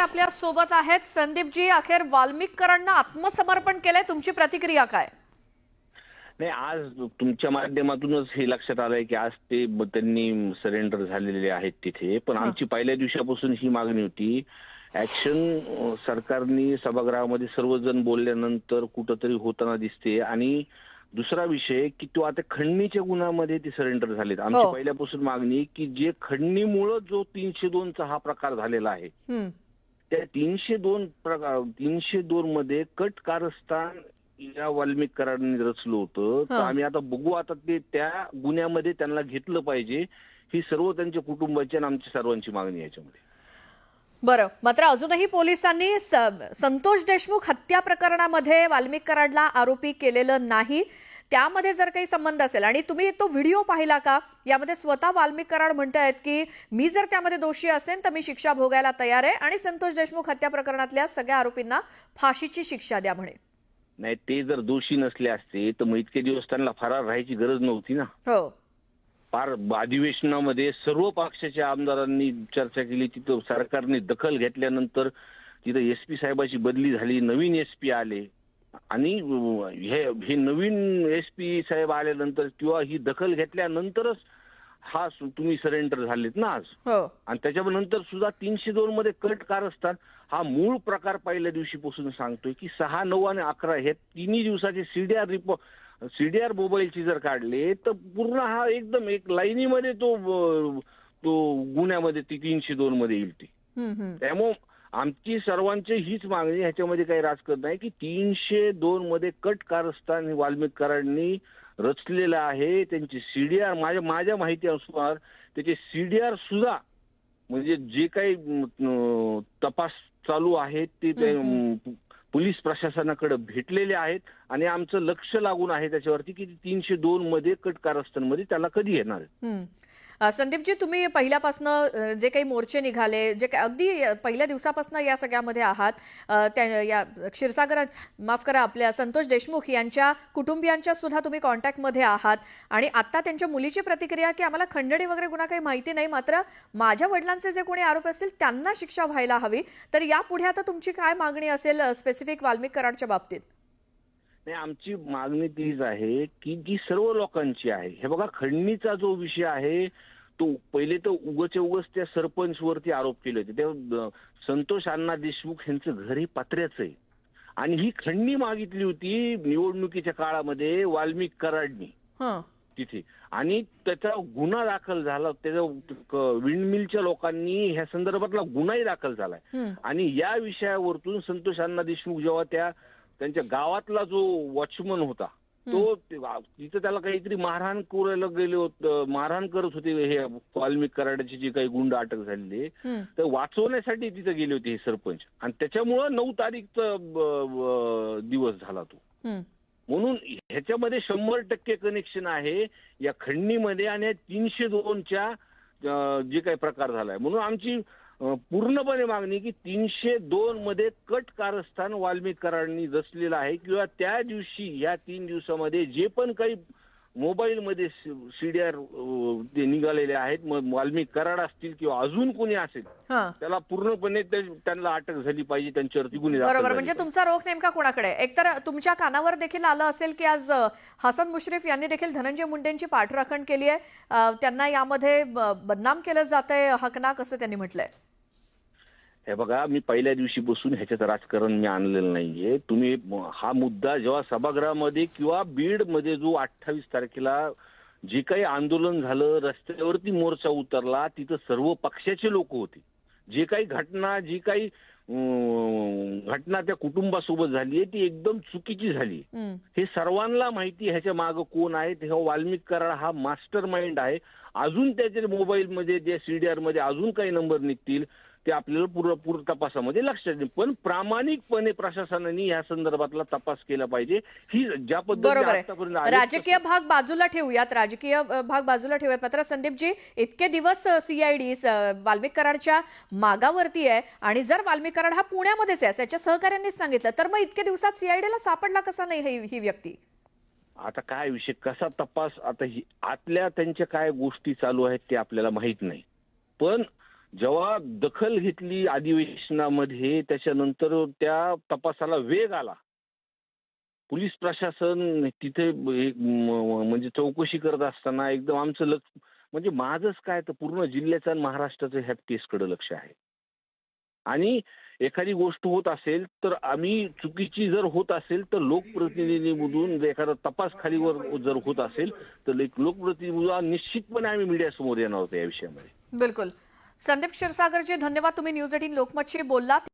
आपल्यासोबत आहेत संदीपजी. अखेर वाल्मिककरांना आत्मसमर्पण केलंय. तुमची प्रतिक्रिया काय? नाही आज तुमच्या माध्यमातूनच हे लक्षात आलंय की आज ते त्यांनी सरेंडर झालेले आहेत तिथे. पण आमची पहिल्या दिवसापासून ही मागणी होती. ऍक्शन सरकारने सभागृहामध्ये सर्वजण बोलल्यानंतर कुठंतरी होताना दिसते. आणि दुसरा विषय की तो आता खंडणीच्या गुन्ह्यामध्ये ते सरेंडर झालेत. आमची हो. पहिल्यापासून मागणी की जे खंडणीमुळं जो तीनशे दोनचा हा प्रकार झालेला आहे. त्या तीनशे दोन प्रकार तीनशे दोन मध्ये कट कारस्थान या वाल्मिक करारांनी रचलं होतं. तर. आम्ही आता बघू आता ते त्या गुन्ह्यामध्ये त्यांना घेतलं पाहिजे. ही सर्व त्यांच्या कुटुंबाची आणि आमची सर्वांची मागणी याच्यामध्ये. बरं मात्र अजूनही पोलिसांनी संतोष देशमुख हत्या प्रकरणामध्ये वाल्मिक कराडला आरोपी केलेलं नाही. त्यामध्ये जर काही संबंध असेल आणि तुम्ही तो व्हिडिओ पाहिला का? यामध्ये स्वतः वाल्मिक कराड म्हणतायत की मी जर त्यामध्ये दोषी असेल तर मी शिक्षा भोगायला तयार आहे आणि संतोष देशमुख हत्या प्रकरणातल्या सगळ्या आरोपींना फाशीची शिक्षा द्या म्हणे. नाही ते जर दोषी नसले असते तर मग इतके दिवस त्यांना फरार राहायची गरज नव्हती ना. हो. फार अधिवेशनामध्ये सर्व पक्षाच्या आमदारांनी चर्चा केली तिथं सरकारने दखल घेतल्यानंतर तिथं एस पी साहेबाची बदली झाली नवीन एस पी आले. आणि हे हे नवीन एस पी साहेब आल्यानंतर किंवा ही दखल घेतल्यानंतरच हा तुम्ही सरेंडर झालेत ना आज. हो. आणि त्याच्यानंतर सुद्धा तीनशे दोन मध्ये कट कारस्थान हा मूळ प्रकार पहिल्या दिवशीपासून सांगतोय की सहा नऊ आणि अकरा हे तिन्ही दिवसाचे सीडीआर रिपोर्ट सीडीआर मोबाईलची जर काढले तर पूर्ण हा एकदम एक लाईनीमध्ये तो तो गुन्ह्यामध्ये ती तीनशे दोन मध्ये येईल ती. त्यामुळे आमची सर्वांची हीच मागणी ह्याच्यामध्ये काही राजकारण नाही की तीनशे दोन मध्ये कट कारस्थान वाल्मिक कराडनी रचलेलं आहे. त्यांची सीडीआर माझ्या माझ्या माहितीनुसार त्याचे सीडीआर सुद्धा म्हणजे जे काही तपास चालू आहेत ते पोलीस प्रशासनाकडे भेटलेले आहेत आणि आमचं लक्ष लागून आहे त्याच्यावरती की तीनशे दोन मध्ये कट कारस्थानमध्ये त्याला कधी येणार आहे. संदीपजी तुम्ही पहिल्यापासनं जे काही मोर्चे निघाले जे काही अगदी पहिल्या दिवसापासून या सगळ्यामध्ये आहात त्या या क्षीरसागर माफ करा आपल्या संतोष देशमुख यांच्या कुटुंबियांच्या सुद्धा तुम्ही कॉन्टॅक्टमध्ये आहात. आणि आत्ता त्यांच्या मुलीची प्रतिक्रिया की आम्हाला खंडणी वगैरे गुन्हा काही माहिती नाही मात्र माझ्या वडिलांचे जे कोणी आरोप असतील त्यांना शिक्षा व्हायला हवी. तर यापुढे आता तुमची काय मागणी असेल स्पेसिफिक वाल्मिक कराडच्या बाबतीत? नाही आमची मागणी तीच आहे की जी सर्व लोकांची आहे. हे बघा खंडणीचा जो विषय आहे तो पहिले तर उगच्या उगच त्या सरपंच वरती आरोप केले होते. त्या संतोष अण्णा देशमुख यांचं घर हे पात्र्याचं आहे. आणि ही खंडणी मागितली होती निवडणुकीच्या काळामध्ये वाल्मिक कराडनी. हं. तिथे. आणि त्याचा गुन्हा दाखल झाला त्याच्या विंडमिलच्या लोकांनी ह्या संदर्भातला गुन्हाही दाखल झालाय. आणि या विषयावरतून संतोष अण्णा देशमुख जेव्हा त्या त्यांच्या गावातला जो वॉचमन होता तो तिथं त्याला काहीतरी मारहाण करायला गेले होत मारहाण करत होते हे वाल्मिक कराडाची जी काही गुंड अटक झालेली. तर वाचवण्यासाठी तिथं गेले होते हे सरपंच आणि त्याच्यामुळं नऊ तारीखचा दिवस झाला तो. म्हणून ह्याच्यामध्ये शंभर टक्के कनेक्शन आहे या खंडणीमध्ये आणि तीनशे दोनच्या जे काही प्रकार झालाय. म्हणून आमची पूर्णपणे मागणी की तीनशे दोन मध्ये कट कारस्थान वाल्मिकरांनी रचलेलं आहे किंवा त्या दिवशी या तीन दिवसामध्ये जे पण काही मोबाईलमध्ये सीडीआर ते निघालेले आहेत मग वाल्मिक कराड असतील किंवा अजून कोणी असेल हं त्याला पूर्णपणे ते- त्यांना अटक झाली पाहिजे त्यांच्यावरती गुन्हे दाखल बरोबर झाले म्हणजे. तुमचा रोख नेमका कोणाकडे आहे? एकतर तुमच्या कानावर देखील आलं असेल की आज अ, हसन मुश्रीफ यांनी देखील धनंजय मुंडेंची पाठराखण केली आहे अ, त्यांना यामध्ये ब- बदनाम केलं जात आहे हकनाक असं त्यांनी म्हटलंय हे बघा मी पहिल्या दिवशीपासून ह्याच्यात राजकारण मी आणलेलं नाहीये. तुम्ही हा मुद्दा जेव्हा सभागृहामध्ये किंवा बीडमध्ये जो अठ्ठावीस तारखेला जे काही आंदोलन झालं रस्त्यावरती मोर्चा उतरला तिथं सर्व पक्षाचे लोक होते. जे काही घटना जी काही घटना त्या कुटुंबासोबत झाली आहे ती एकदम चुकीची झाली हं. सर्वांना माहिती ह्याच्या मागे कोण आहे तेव्हा वाल्मिक कराड हा मास्टर माइंड आहे. अजून त्याच्या मोबाईलमध्ये जे सीडीआरमध्ये अजून काही नंबर निघतील. ते आपल्याला पूर्ण पूर्ण तपासामध्ये लक्षात येईल. पण प्रामाणिकपणे प्रशासनाने या संदर्भातला तपास केला पाहिजे. ही ज्या पद्धतीने आलेख राजकीय भाग बाजूला ठेवूयात. राजकीय भाग बाजूला ठेवूयात. मात्र संदीपजी इतके दिवस सीआयडी वाल्मिक कराडच्या मागावरती आहे आणि जर वाल्मिक कराड हा पुण्यामध्येच आहे त्याच्या सहकाऱ्यांनीच सांगितलं तर मग इतके दिवसात सीआयडीला सापडला कसा नाही ही- ही व्यक्ती? आता काय विषय कसा तपास आता ही आतल्या त्यांच्या काय गोष्टी चालू आहेत ते आपल्याला माहीत नाही. पण जेव्हा दखल घेतली अधिवेशनामध्ये त्याच्यानंतर त्या तपासाला वेग आला. पोलीस प्रशासन तिथे म्हणजे चौकशी करत असताना एकदम आमचं लक्ष म्हणजे माझंच काय तर पूर्ण जिल्ह्याचं आणि महाराष्ट्राचं ह्या केसकडे लक्ष आहे. आणि एखादी गोष्ट होत असेल तर आम्ही चुकीची जर होत असेल तर लोकप्रतिनिधीमधून जर एखादा तपास खालीवर जर होत असेल तर एक लोकप्रतिनिधी निश्चितपणे आम्ही मीडियासमोर येणार होतो या विषयामध्ये. बिलकुल. संदीप क्षीरसागरजी धन्यवाद. तुम्ही न्यूज एटीन लोकमतशी बोललात.